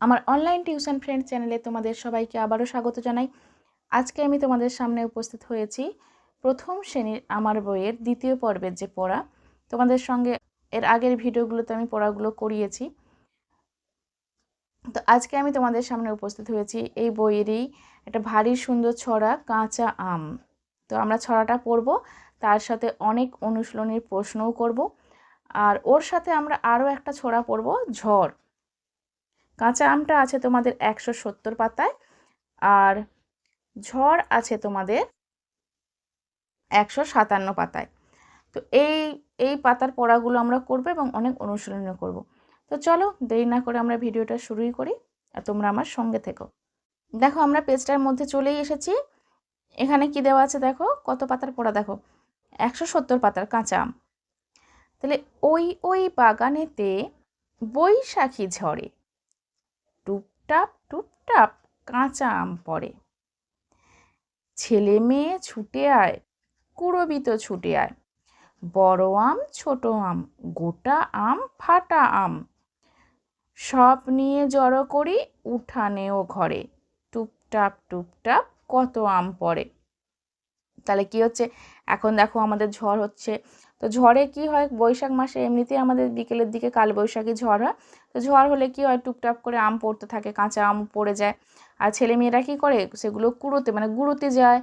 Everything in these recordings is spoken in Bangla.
আমার অনলাইন টিউশন ফ্রেন্ড চ্যানেলে তোমাদের সবাইকে আবারও স্বাগত জানাই। আজকে আমি তোমাদের সামনে উপস্থিত হয়েছি প্রথম শ্রেণির আমার বইয়ের দ্বিতীয় পর্বের যে পড়া। তোমাদের সঙ্গে এর আগের ভিডিওগুলোতে আমি পড়াগুলো করিয়েছি। তো আজকে আমি তোমাদের সামনে উপস্থিত হয়েছি এই বইয়েরই একটা ভারী সুন্দর ছড়া, কাঁচা আম। তো আমরা ছড়াটা পড়ব, তার সাথে অনেক অনুশীলনীর প্রশ্নও করব। আর ওর সাথে আমরা আরও একটা ছড়া পড়ব, ঝড়। কাঁচা আমটা আছে তোমাদের একশো সত্তর পাতায় আর ঝড় আছে তোমাদের একশো সাতান্ন পাতায়। তো এই এই পাতার পড়াগুলো আমরা করব এবং অনেক অনুশীলনও করব। তো চলো দেরি না করে আমরা ভিডিওটা শুরুই করি আর তোমরা আমার সঙ্গে থেকো। দেখো আমরা পেজটার মধ্যে চলেই এসেছি। এখানে কি দেওয়া আছে দেখো? কত পাতার পড়া দেখো? একশো সত্তর পাতার কাঁচা আম। তাহলে ওই ওই বাগানেতে বৈশাখী ঝড়ে। টুপটাপ টুপটাপ কাঁচা আম পড়ে। ছেলে মেয়ে ছুটে আয়, কুড়বিত ছুটে আয়। বড় আম, ছোট আম, গোটা আম, ফাটা আম। সব নিয়ে জড়ো করি উঠানেও ঘরে। টুপটাপ টুপটাপ কত আম পড়ে। তাহলে কি হচ্ছে? এখন দেখো আমাদের ঝড় হচ্ছে। তো ঝড়ে কি হয়? বৈশাখ মাসে এমনিতেই আমাদের বিকেলের দিকে কালবৈশাখী ঝড় হয়। তো ঝড় হলে কি হয়? টুপটাপ করে আম পড়তে থাকে, কাঁচা আম পড়ে যায়। আর ছেলেমেয়েরা কী করে? সেগুলো কুড়োতে মানে গুঁড়োতে যায়।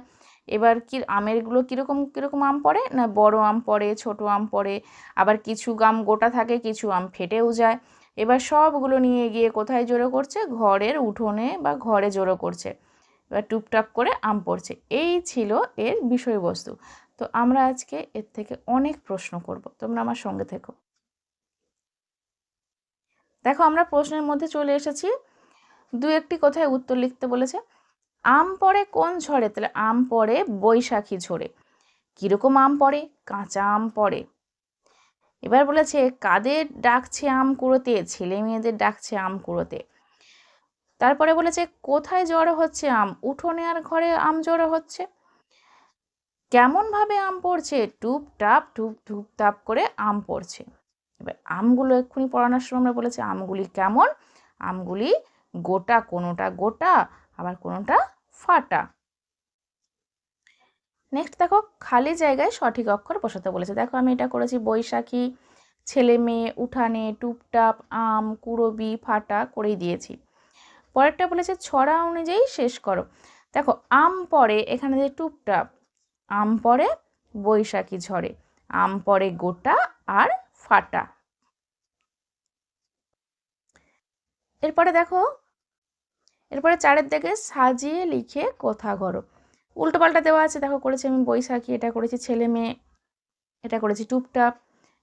এবার কি আমেরগুলো কীরকম কীরকম আম পড়ে? না বড় আম পড়ে, ছোট আম পড়ে, আবার কিছু আম গোটা থাকে, কিছু আম ফেটেও যায়। এবার সবগুলো নিয়ে গিয়ে কোথায় জড়ো করছে? ঘরের উঠোনে বা ঘরে জড়ো করছে। এবার টুপটাপ করে আম পড়ছে। এই ছিল এর বিষয়বস্তু। তো আমরা আজকে এর থেকে অনেক প্রশ্ন করব। তোমরা আমার সঙ্গে থেকো। দেখো, আমরা প্রশ্নের মধ্যে চলে এসেছি। দু একটি কোথায় উত্তর লিখতে বলেছে, আম পড়ে কোন ঝড়ে? তাহলে আম পড়ে বৈশাখী ঝরে কীরকম আম পড়ে? কাঁচা আম পড়ে। এবার বলেছে, কাদের ডাকছে আম কুড়োতে? ছেলে মেয়েদের ডাকছে আম কুড়োতে। তারপরে বলেছে, কোথায় জড়ো হচ্ছে আম? উঠোনে আর ঘরে আম জড়ো হচ্ছে? কেমনভাবে আম পড়ছে? টুপ টাপ টুপ টুপ টাপ করে আম পড়ছে। এবার আমগুলো এক্ষুনি পড়ানোর সময় আমরা বলেছি, আমগুলি কেমন? আমগুলি গোটা, কোনোটা গোটা, আবার কোনোটা ফাটা। নেক্সট দেখো, খালি জায়গায় সঠিক অক্ষর বসাতে বলেছে। দেখো, আমি এটা করেছি বৈশাখী ছেলে মেয়ে উঠানে, টুপটাপ, আম, কুড়বি, ফাটা করেই দিয়েছি। পরেরটা বলেছে, ছড়া অনুযায়ী শেষ করো। দেখো, আম পরে এখানে যে টুপটাপ আম পরে বৈশাখী ঝরে আম পরে গোটা আর ফাটা। এরপরে দেখো, এরপরে চারের দিকে সাজিয়ে লিখে কথা করো উল্টো পাল্টা দেওয়া আছে, দেখো, করেছি আমি বৈশাখী, এটা করেছি ছেলে মেয়ে, এটা করেছি টুপটাপ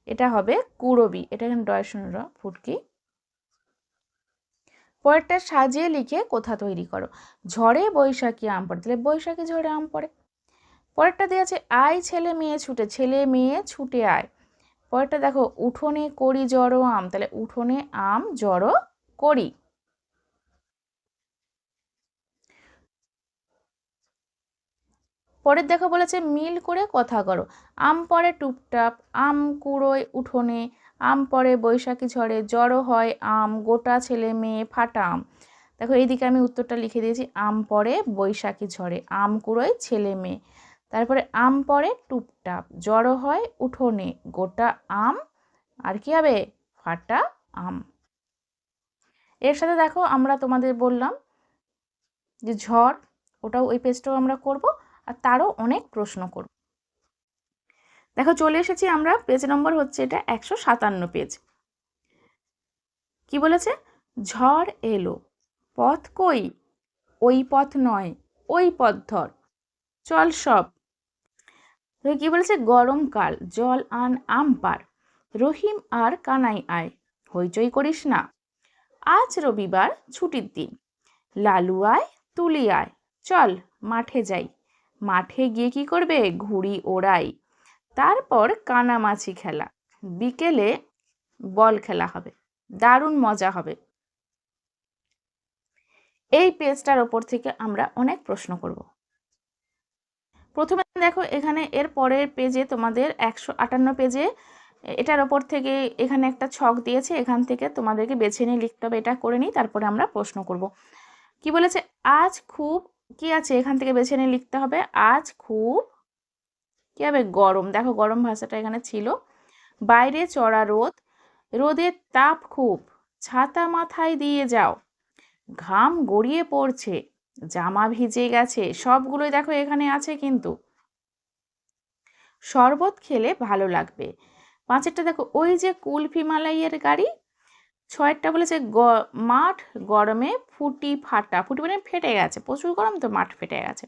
এটা হবে কুড়বি, এটা এখানে ডয়সনর ফুটকি। পরেরটা সাজিয়ে লিখে কোথা তৈরি করো। ঝড়ে বৈশাখী আম পড়ে, তাহলে বৈশাখী ঝড়ে আম পড়ে। পরেরটা দেওয়া আছে, আয় ছেলে মেয়ে ছুটে, ছেলে মেয়ে ছুটে আয়। পরেরটা দেখো, উঠোনে করি জড়ো আম, তাহলে উঠোনে আম জড়ো করি। পরের দেখো বলেছে, মিল করে কথা করো। আম পরে টুপটাপ, আম কুড়োয় উঠোনে আম পরে বৈশাখী ঝড়ে, জড়ো হয় আম, গোটা ছেলে মেয়ে ফাটা আম। দেখো, এইদিকে আমি উত্তরটা লিখে দিয়েছি, আম পরে বৈশাখী ঝড়ে, আম কুড়োয় ছেলে মেয়ে। তারপরে আম পরে টুপটাপ, জড়ো হয় উঠোনে, গোটা আম, আর কি হবে? ফাটা আম। এর সাথে দেখো, আমরা তোমাদের বললাম যে ঝড়, ওটাও ওই পেজটাও আমরা করব, আর তারও অনেক প্রশ্ন করব। দেখো চলে এসেছি আমরা পেজ নম্বর হচ্ছে এটা একশো সাতান্ন পেজ কি বলেছে? ঝড় এলো। পথ কই? ওই পথ নয়, ওই পথ ধর। চল সব। কি বলেছে? গরমকাল জল আন আম পার। রহিম আর কানাই আয়, হইচই করিস না। আজ রবিবার, ছুটির দিন। লালু আয়, তুলি আয়। চল, মাঠে যাই। মাঠে গিয়ে কি করবে? ঘুড়ি ওড়াই। তারপর কানামাছি খেলা। বিকেলে বল খেলা হবে। দারুণ মজা হবে। এই পেজটার ওপর থেকে আমরা অনেক প্রশ্ন করব। প্রথমে দেখো, এখানে এর পরের পেজে তোমাদের একশো আটান্ন পেজে, এটার ওপর থেকে এখানে একটা ছক দিয়েছে, এখান থেকে তোমাদেরকে বেছে নিয়ে লিখতে হবে, এটা করে নিই তারপরে আমরা প্রশ্ন করব। কি বলেছে? আজ খুব কি আছে? এখান থেকে বেছে নিয়ে লিখতে হবে, আজ খুব কী হবে গরম। দেখো গরম ভাষাটা এখানে ছিল। বাইরে চড়া রোদ, রোদের তাপ খুব। ছাতা মাথায় দিয়ে যাও। ঘাম গড়িয়ে পড়ছে, জামা ভিজে গেছে, সবগুলোই দেখো এখানে আছে কিন্তু। শরবত খেলে ভালো লাগবে। পাঁচেরটা দেখো, ওই যে কুলফি মালাইয়ের গাড়ি, ছয়েরটা বলেছে মাঠ গরমে ফুটি ফাটা। ফুটি মানে ফেটে গেছে, প্রচুর গরম তো মাঠ ফেটে গেছে।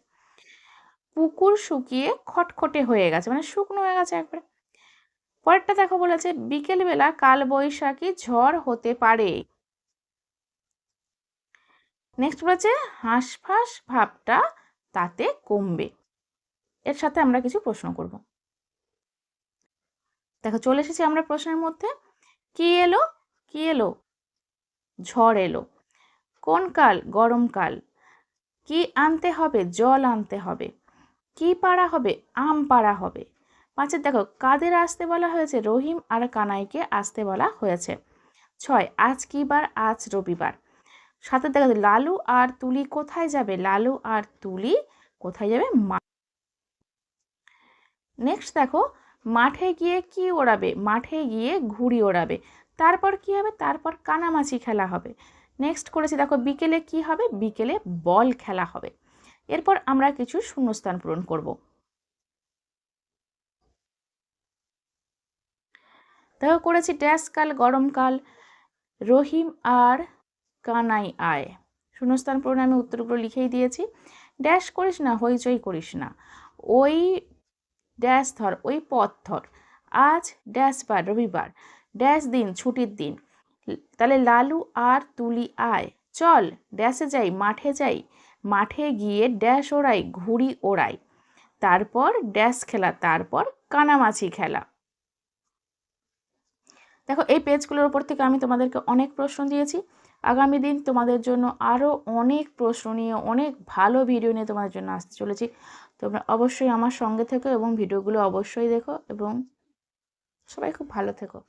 পুকুর শুকিয়ে খটখটে হয়ে গেছে মানে শুকনো হয়ে গেছে একবারে। পরেরটা দেখো বলেছে, বিকেলবেলা কালবৈশাখী ঝড় হতে পারে। নেক্সট বলেছে, হাঁসফাঁস ভাবটা তাতে কমবে। এর সাথে আমরা কিছু প্রশ্ন করব। দেখো, চলে এসেছি আমরা প্রশ্নের মধ্যে। কি এলো? কি এলো? ঝড় এলো। কোন কাল? গরমকাল কি আনতে হবে? জল আনতে হবে। কি পাড়া হবে? আম পাড়া হবে। পাঁচের দেখো, কাদের আসতে বলা হয়েছে? রহিম আর কানাইকে আসতে বলা হয়েছে। ছয়, আজ কি বার? আজ রবিবার। সাথে দেখা, লালু আর তুলি কোথায় যাবে? লালু আর তুলি কোথায় যাবে? মা নেক্সট দেখো, মাঠে গিয়ে কি ওড়াবে? মাঠে গিয়ে ঘুড়ি ওড়াবে। তারপর কি হবে? তারপর কানামাছি খেলা হবে। নেক্সট করেছি, দেখো, বিকেলে কি হবে? বিকেলে বল খেলা হবে। এরপর আমরা কিছু শূন্যস্থান পূরণ করব। দেখো, করেছি ড্যাশকাল গরমকাল রহিম আর কানাই আয়। শূন্যস্থান পূরণে আমি উত্তরগুলো লিখেই দিয়েছি। ড্যাশ করিস না, হইচই করিস না। ওই ড্যাশ ধর, ওই পথ ধর। আজ ড্যাশ বার রবিবার। ড্যাশ দিন, ছুটির দিন। তাহলে লালু আর তুলি আয়। চল, ড্যাশে যাই, মাঠে যাই। মাঠে গিয়ে ড্যাশ ওড়াই ঘুড়ি ওড়াই তারপর ড্যাশ খেলা, তারপর কানামাছি খেলা। দেখো, এই পেজগুলোর উপর থেকে আমি তোমাদেরকে অনেক প্রশ্ন দিয়েছি। আগামী দিন তোমাদের জন্য আরও অনেক প্রশ্ন নিয়ে, অনেক ভালো ভিডিও নিয়ে তোমাদের জন্য আসতে চলেছি। তোমরা অবশ্যই আমার সঙ্গে থেকো এবং ভিডিওগুলো অবশ্যই দেখো এবং সবাই খুব ভালো থেকো।